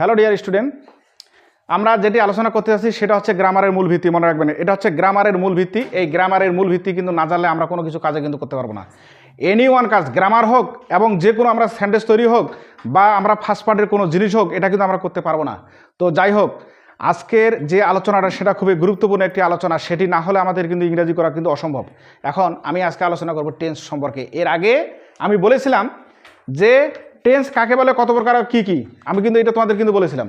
Hello dear student আমরা যেটি আলোচনা করতে যাচ্ছি, সেটা হচ্ছে গ্রামারের মূল ভিত্তি, মনে রাখবেন। এটা হচ্ছে গ্রামারের মূল ভিত্তি। এই গ্রামারের মূল ভিত্তি কিন্তু না জানলে আমরা কোনো কিছু কাজে কিন্তু করতে পারব না। এনি ওয়ান কাজ গ্রামার হোক এবং যে কোনো আমরা স্যান্ডেজ তৈরি হোক বা আমরা ফার্স্ট পার্টের কোনো জিনিস হোক, এটা কিন্তু আমরা করতে পারব না। তো যাই হোক, আজকের যে আলোচনাটা, সেটা খুবই গুরুত্বপূর্ণ একটি আলোচনা। সেটি না হলে আমাদের কিন্তু ইংরেজি করা কিন্তু অসম্ভব। এখন আমি আজকে আলোচনা করব টেন্স সম্পর্কে। এর আগে আমি বলেছিলাম যে টেন্স কাকে বলে, কত প্রকার কী কী? আমি কিন্তু এটা তোমাদের কিন্তু বলেছিলাম।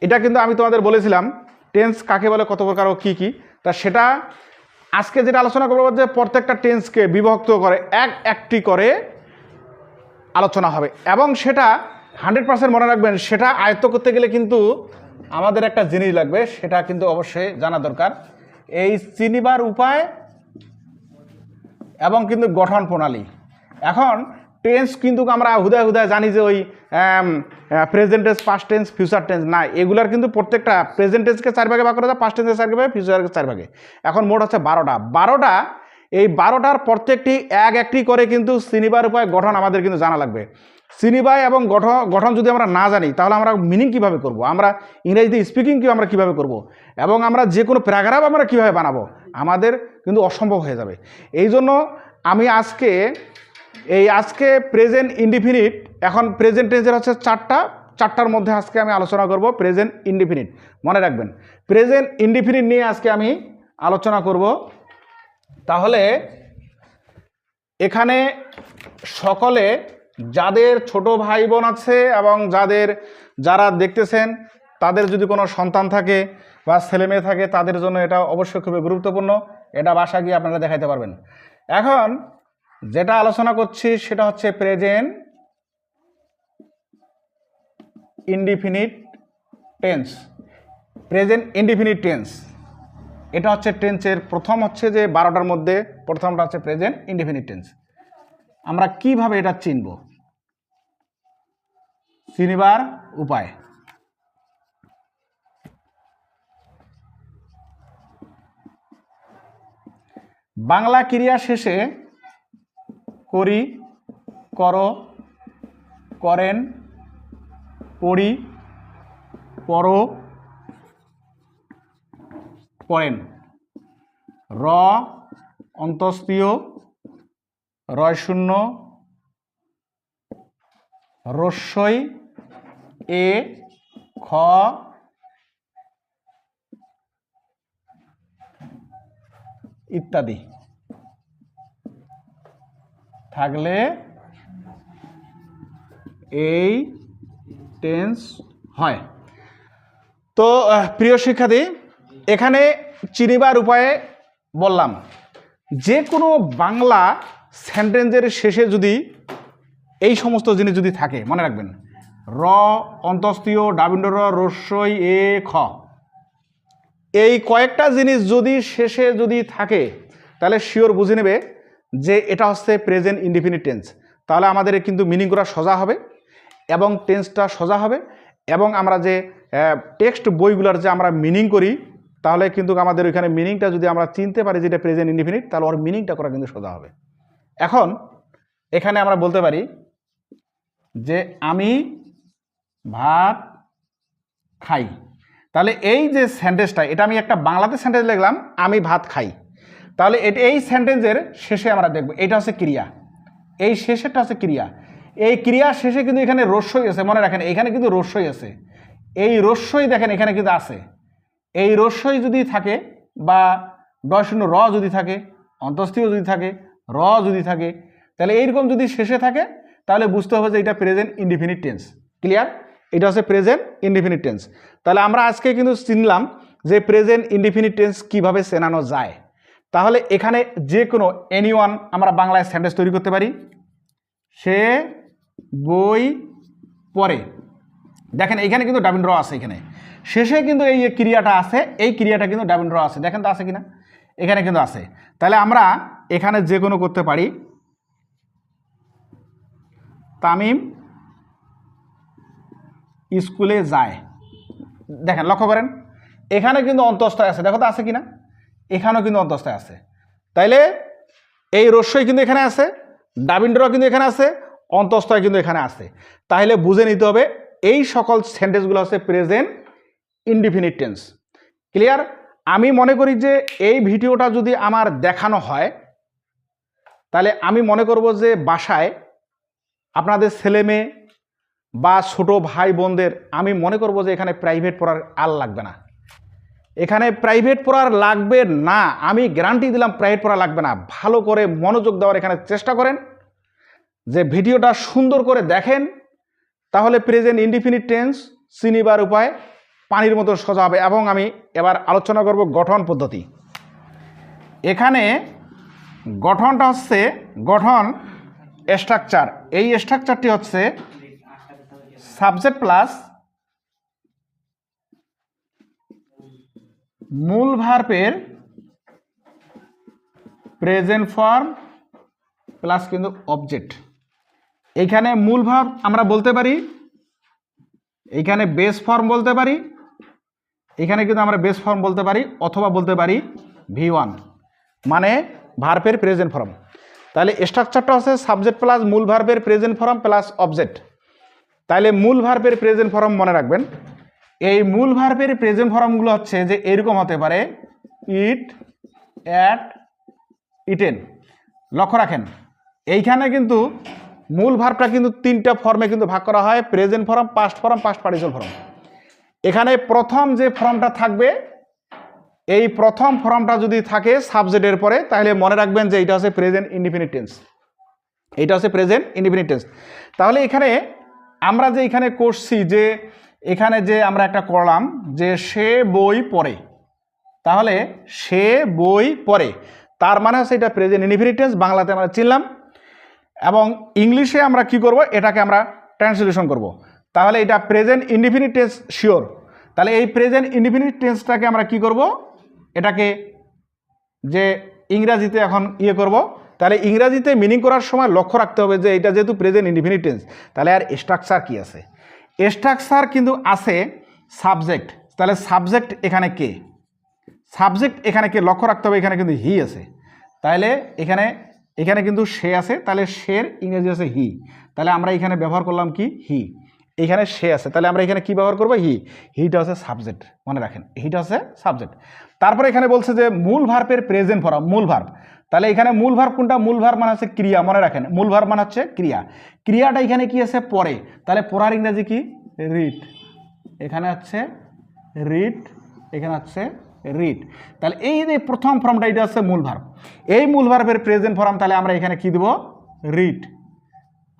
এটা কিন্তু আমি তোমাদের বলেছিলাম টেন্স কাকে বলে, কত প্রকার, ও কী কী। তা সেটা আজকে যেটা আলোচনা করব যে প্রত্যেকটা টেন্সকে বিভক্ত করে, এক একটি করে আলোচনা হবে। এবং সেটা হান্ড্রেড পার্সেন্ট মনে রাখবেন, সেটা আয়ত্ত করতে গেলে কিন্তু আমাদের একটা জিনিস লাগবে, সেটা কিন্তু অবশ্যই জানা দরকার। এই চিনিবার উপায় এবং কিন্তু গঠন প্রণালী। এখন টেন্স কিন্তু আমরা হুদায় হুদায় জানি যে ওই present tense past tense future tense না, এগুলার কিন্তু প্রত্যেকটা প্রেজেন্ট টেন্সকে চার ভাগে ভাগ করা যায় পাস্ট টেন্সকে চার ভাগে ফিউচারকে চার ভাগে এখন মোট হচ্ছে বারোটা। বারোটা, এই বারোটার প্রত্যেকটি এক একটি করে কিন্তু চিনিবার উপায় গঠন আমাদের কিন্তু জানা লাগবে। চিনিবাই এবং গঠন গঠন যদি আমরা না জানি, তাহলে আমরা মিনিং কীভাবে করব? আমরা ইংরেজিতে স্পিকিং কী আমরা কীভাবে করব? এবং আমরা যে কোনো প্যারাগ্রাফ আমরা কীভাবে বানাবো? আমাদের কিন্তু অসম্ভব হয়ে যাবে। এই জন্য আমি আজকে এই আজকে প্রেজেন্ট ইনডিফিনিট এখন প্রেজেন্ট টেন্সের হচ্ছে চারটা, চারটার মধ্যে আজকে আমি আলোচনা করব প্রেজেন্ট ইনডিফিনিট মনে রাখবেন প্রেজেন্ট ইনডিফিনিট নিয়ে আজকে আমি আলোচনা করব। তাহলে এখানে সকলে যাদের ছোট ভাই বোন আছে এবং যাদের, যারা দেখতেছেন, তাদের যদি কোনো সন্তান থাকে বা ছেলে মেয়ে থাকে, তাদের জন্য এটা অবশ্যই খুবই গুরুত্বপূর্ণ। এটা বাসা গিয়ে আপনারা দেখাইতে পারবেন। এখন যেটা আলোচনা করছি সেটা হচ্ছে present indefinite tense present indefinite tense এটা হচ্ছে টেন্সের প্রথম হচ্ছে যে বারোটার মধ্যে, প্রথমটা হচ্ছে প্রেজেন্ট ইনডিফিনিট টেন্স আমরা কীভাবে এটা চিনব? চিনিবার উপায়। বাংলা ক্রিয়া শেষে করি কর করেন পড়ি পর পড়েন। র অন্তস্তীয় রয় শূন্য রস্যই এ খ ইত্যাদি। থাকলে এই টেন্স হয়। তো প্রিয় শিক্ষার্থী, এখানে চিনিবার উপায়ে বললাম, যে কোনো বাংলা সেন্টেন্সের শেষে যদি এই সমস্ত জিনিস যদি থাকে, মনে রাখবেন, র অন্তস্তীয় ডাবিন্ড রস্যই, এ, খ, এই কয়েকটা জিনিস যদি শেষে যদি থাকে, তাহলে শিওর বুঝে নেবে যে এটা হচ্ছে প্রেজেন্ট ইনডিফিনিট টেন্স তাহলে আমাদের কিন্তু মিনিং করা সোজা হবে এবং টেন্সটা সোজা হবে এবং আমরা যে টেক্সট বইগুলোর যে আমরা মিনিং করি, তাহলে কিন্তু আমাদের ওইখানে মিনিংটা যদি আমরা চিনতে পারি যেটা প্রেজেন্ট ইনডিফিনিট তাহলে ওর মিনিংটা করা কিন্তু সোজা হবে। এখন, এখানে আমরা বলতে পারি যে আমি ভাত খাই। তাহলে এই যে সেন্টেন্সটা এটা আমি একটা বাংলাতে সেন্টেন্স লিখলাম, আমি ভাত খাই। তাহলে এটা এই সেন্টেন্সের শেষে আমরা দেখব, এটা হচ্ছে ক্রিয়া। এই শেষেরটা হচ্ছে ক্রিয়া। এই ক্রিয়ার শেষে কিন্তু এখানে রস্যই আছে, মনে রাখেন, এখানে কিন্তু রস্যই আছে। এই রস্যই দেখেন, এখানে কিন্তু আছে। এই রস্যই যদি থাকে বা ডয় র যদি থাকে অন্তস্থীয় যদি থাকে, র যদি থাকে, তাহলে এইরকম যদি শেষে থাকে, তাহলে বুঝতে হবে যে এটা প্রেজেন্ট ইনডিফিনিট টেন্স ক্লিয়ার এটা হচ্ছে প্রেজেন্ট ইনডিফিনিট টেন্স তাহলে আমরা আজকে কিন্তু চিনলাম যে প্রেজেন্ট ইনডিফিনিট টেন্স কীভাবে চেনানো যায়। তাহলে এখানে যে কোনো এনিওয়ান আমরা বাংলায় সেন্টেন্স তৈরি করতে পারি। সে, বই পড়ে দেখেন এখানে কিন্তু ডাবিন র আছে এখানে। শেষে কিন্তু এই যে ক্রিয়াটা আছে, এই ক্রিয়াটা কিন্তু ডাবিন র আছে। দেখেন তো আছে কিনা? এখানে কিন্তু আছে। তাহলে আমরা এখানে যে কোনো করতে পারি। তামিম স্কুলে যায়। দেখেন লক্ষ্য করেন। এখানে কিন্তু অন্তস্থায় আছে। দেখো তো আছে কিনা? এখানেও কিন্তু অন্তস্থায় আছে। তাইলে এই রস্যই কিন্তু এখানে আছে ডাবিন্ড্র কিন্তু এখানে আছে, অন্তস্থয় কিন্তু এখানে আছে। তাহলে বুঝে নিতে হবে, এই সকল সেন্টেন্সগুলো হচ্ছে প্রেজেন্ট ইনডিফিনিট টেন্স ক্লিয়ার আমি মনে করি যে এই ভিডিওটা যদি আমার দেখানো হয় তাহলে আমি মনে করব যে বাসায় আপনাদের ছেলে মেয়ে বা ছোট ভাই বোনদের আমি মনে করব যে এখানে প্রাইভেট পড়ার আর লাগবে না। এখানে প্রাইভেট পড়ার লাগবে না। আমি গ্যারান্টি দিলাম প্রাইভেট পড়া লাগবে না। ভালো করে মনোযোগ দেওয়ার এখানে চেষ্টা করেন। যে ভিডিওটা সুন্দর করে দেখেন, তাহলে প্রেজেন্ট ইনডিফিনিট টেন্স চিনিবার উপায়, পানির মতো সোজা হবে। এবং আমি এবার আলোচনা করব গঠন পদ্ধতি। এখানে গঠনটা হচ্ছে গঠন স্ট্রাকচার এই স্ট্রাকচারটি হচ্ছে সাবজেক্ট প্লাস মূল ভার্বের প্রেজেন্ট ফর্ম প্লাস কিন্তু অবজেক্ট এইখানে মূল ভাব আমরা বলতে পারি এইখানে বেস ফর্ম বলতে পারি, এখানে কিন্তু আমরা বেস ফর্ম বলতে পারি অথবা বলতে পারি ভি ওয়ান মানে ভার্বের প্রেজেন্ট ফর্ম তাহলে স্ট্রাকচারটা হচ্ছে সাবজেক্ট প্লাস মূল ভার্বের প্রেজেন্ট ফর্ম প্লাস অবজেক্ট তাহলে মূল ভার্বের প্রেজেন্ট ফর্ম মনে রাখবেন এই মূল ভার্বের প্রেজেন্ট ফর্মগুলো হচ্ছে যে এরকম হতে পারে ইট অ্যাট ইটেন লক্ষ্য রাখেন, এইখানে কিন্তু মূল ভার্বটা কিন্তু তিনটা ফর্মে কিন্তু ভাগ করা হয় present form past form past participle form এখানে প্রথম যে ফর্মটা থাকবে, এই প্রথম ফর্মটা যদি থাকে সাবজেক্টের পরে, তাহলে মনে রাখবেন যে এটা হচ্ছে প্রেজেন্ট ইন্ডিপেন্ডেন্ট টেন্স এটা হচ্ছে প্রেজেন্ট ইন্ডিপেন্ডেন্ট টেন্স তাহলে এখানে আমরা যে এখানে করছি যে এখানে যে আমরা একটা করলাম যে সে বই পড়ে। তাহলে সে বই পড়ে। তার মানে হচ্ছে এটা প্রেজেন্ট ইনডিফিনিট টেন্স বাংলাতে আমরা চিনলাম। এবং ইংলিশে আমরা কি করব? এটাকে আমরা ট্রান্সলেশন করব। তাহলে এটা প্রেজেন্ট ইনডিফিনিট টেন্স শিওর তাহলে এই প্রেজেন্ট ইনডিফিনিট টেন্সটাকে আমরা কি করব? এটাকে যে ইংরাজিতে এখন ইয়ে করব। তাহলে ইংরাজিতে মিনিং করার সময় লক্ষ্য রাখতে হবে যে এটা যেহেতু প্রেজেন্ট ইনডিফিনিট টেন্স তাহলে আর স্ট্রাকচার কি আছে? স্ট্রাকচার কিন্তু আছে সাবজেক্ট তাহলে সাবজেক্ট এখানে কে? সাবজেক্ট এখানে কে? লক্ষ্য রাখতে হবে, এখানে কিন্তু হি আছে। তাহলে এখানে এখানে কিন্তু সে আছে, তাহলে শের ইংরেজি আছে হি তাহলে আমরা এখানে ব্যবহার করলাম কি? হি এখানে সে আছে, তাহলে আমরা এখানে কি ব্যবহার করব? হি হিটা হচ্ছে সাবজেক্ট মনে রাখেন। হিটা হচ্ছে সাবজেক্ট তারপরে এখানে বলছে যে, মূল ভার্বের প্রেজেন্ট ফর্ম মূল ভার্ব তাহলে এখানে মূল ভার্ব কোনটা? মূল ভার্ব মানে হচ্ছে ক্রিয়া, মনে রাখেন। মূল ভার মানে হচ্ছে ক্রিয়া। ক্রিয়াটা এখানে কি আছে? পরে। তাহলে পড়ার ইংরেজি কি? রিট এখানে হচ্ছে রিট এখানে হচ্ছে রিড তাহলে এই যে প্রথম ফর্মটা এটা হচ্ছে মূল ভার্ব এই মূল ভার্বের প্রেজেন্ট ফর্ম তাহলে আমরা এখানে কি দেব? রিড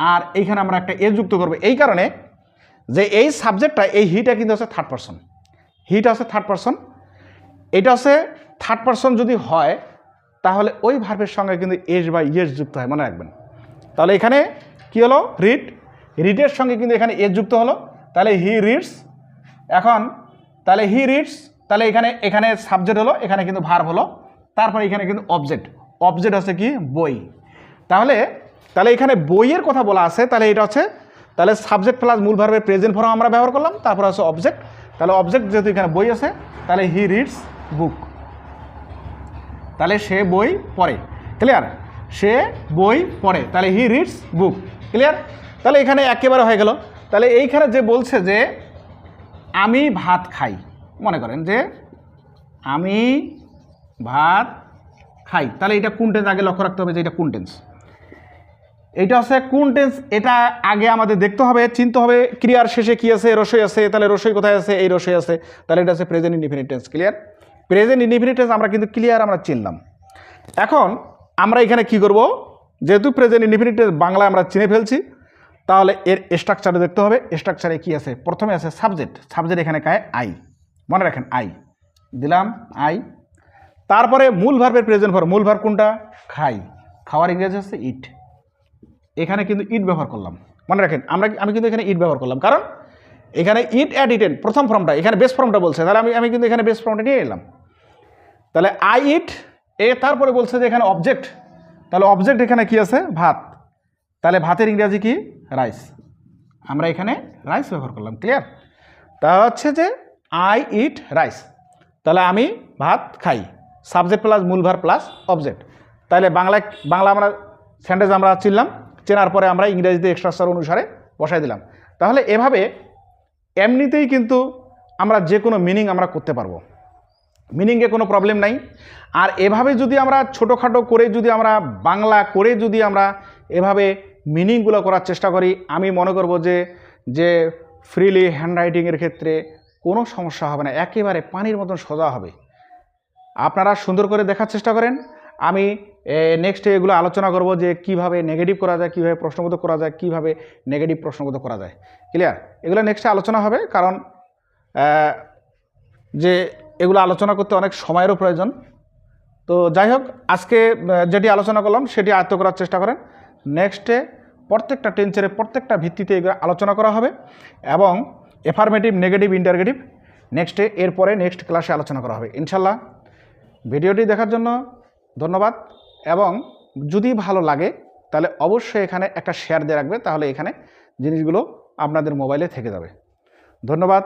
আর এইখানে আমরা একটা এ যুক্ত করব। এই কারণে যে এই সাবজেক্টটা এই হিটা কিন্তু হচ্ছে থার্ড পারসন হিটা হচ্ছে থার্ড পারসন এটা হচ্ছে থার্ড পারসন যদি হয় তাহলে ওই ভার্বের সঙ্গে কিন্তু এস বা ইয়েস যুক্ত হয়, মনে রাখবেন। তাহলে এখানে কি হলো? রিড রিডের সঙ্গে কিন্তু এখানে এস যুক্ত হলো। তাহলে হি রিডস এখন, তাহলে হি রিডস তাহলে এখানে এখানে সাবজেক্ট হলো, এখানে কিন্তু ভার্ব হলো। তারপরে এখানে কিন্তু অবজেক্ট অবজেক্ট হচ্ছে কি? বই। তাহলে তাহলে এখানে বইয়ের কথা বলা আছে, তাহলে এটা হচ্ছে, তাহলে সাবজেক্ট প্লাস মূল ভার্বের প্রেজেন্ট ফর্ম আমরা ব্যবহার করলাম, তারপর হচ্ছে অবজেক্ট তাহলে অবজেক্ট যেহেতু এখানে বই আছে, তাহলে হি রিডস বুক তাহলে সে বই পড়ে। ক্লিয়ার সে বই পড়ে। তাহলে হি রিডস বুক ক্লিয়ার তাহলে এখানে একেবারে হয়ে গেল। তাহলে এইখানে যে বলছে যে, আমি ভাত খাই। মনে করেন যে, আমি ভাত খাই। তাহলে এটা কোন টেন্স আগে লক্ষ্য রাখতে হবে যে এটা কোন টেন্স এইটা হচ্ছে কোন টেন্স এটা আগে আমাদের দেখতে হবে, চিনতে হবে। ক্রিয়ার শেষে কি আছে? রসই আছে। তাহলে রসই কোথায় আছে? এই রসই আছে। তাহলে এটা হচ্ছে present indefinite tense clear present indefinite tense আমরা কিন্তু ক্লিয়ার আমরা চিনলাম। এখন আমরা এখানে কি করব? যেহেতু প্রেজেন্ট ইনডিফিনিট টেন্স বাংলায় আমরা চিনে ফেলছি, তাহলে এর স্ট্রাকচারে দেখতে হবে। স্ট্রাকচারে কি আছে? প্রথমে আছে সাবজেক্ট সাবজেক্ট এখানে কায় আই মনে রাখেন আই দিলাম আই তারপরে মূল ভার্বের প্রেজেন্ট ভার্ব মূল ভার্ব কোনটা? খাই। খাওয়ার ইংরেজি হচ্ছে ইট এখানে কিন্তু ইট ব্যবহার করলাম। মনে রাখেন, আমরা আমি কিন্তু এখানে ইট ব্যবহার করলাম। কারণ এখানে ইট অ্যাট ইটেন প্রথম ফর্মটা এখানে বেস ফর্মটা বলছে। তাহলে আমি আমি কিন্তু এখানে বেস ফর্মটা নিয়ে এলাম। তাহলে আই ইট এ তারপরে বলছে যে এখানে অবজেক্ট তাহলে অবজেক্ট এখানে কি আছে? ভাত। তাহলে ভাতের ইংরাজি কি? রাইস আমরা এখানে রাইস ব্যবহার করলাম ক্লিয়ার তা হচ্ছে যে আই ইট রাইস তাহলে আমি ভাত খাই। সাবজেক্ট প্লাস মূল ভার প্লাস অবজেক্ট তাহলে বাংলা বাংলা আমরা স্যান্ডেজ আমরা চিনলাম চেনার পরে আমরা ইংরেজিতে এক্সট্রাকচার অনুসারে বসাই দিলাম। তাহলে এভাবে এমনিতেই কিন্তু আমরা যে কোনো মিনিং আমরা করতে পারব। মিনিংয়ে কোনো প্রবলেম নাই। আর এভাবে যদি আমরা ছোটোখাটো করে যদি আমরা বাংলা করে যদি আমরা এভাবে মিনিংগুলো করার চেষ্টা করি, আমি মনে করব যে যে ফ্রিলি হ্যান্ডরাইটিংয়ের ক্ষেত্রে কোনো সমস্যা হবে না, একেবারে পানির মতন সোজা হবে। আপনারা সুন্দর করে দেখার চেষ্টা করেন। আমি নেক্সট এগুলো আলোচনা করব যে কীভাবে নেগেটিভ করা যায়, কীভাবে প্রশ্নবোধক করা যায়, কীভাবে নেগেটিভ প্রশ্নবোধক করা যায়। ক্লিয়ার এগুলো নেক্সটে আলোচনা হবে, কারণ যে এগুলো আলোচনা করতে অনেক সময়েরও প্রয়োজন। তো যাই হোক, আজকে যেটি আলোচনা করলাম সেটি আয়ত্ত করার চেষ্টা করেন। নেক্সটে প্রত্যেকটা টেন্সারে প্রত্যেকটা ভিত্তিতে এগুলো আলোচনা করা হবে এবং এফার্মেটিভ নেগেটিভ ইন্টারগেটিভ নেক্সটে এরপরে নেক্সট ক্লাসে আলোচনা করা হবে। ইনশাল্লাহ ভিডিওটি দেখার জন্য ধন্যবাদ এবং যদি ভালো লাগে তাহলে অবশ্যই এখানে একটা শেয়ার দিয়ে রাখবে, তাহলে এখানে জিনিসগুলো আপনাদের মোবাইলে থেকে যাবে। ধন্যবাদ।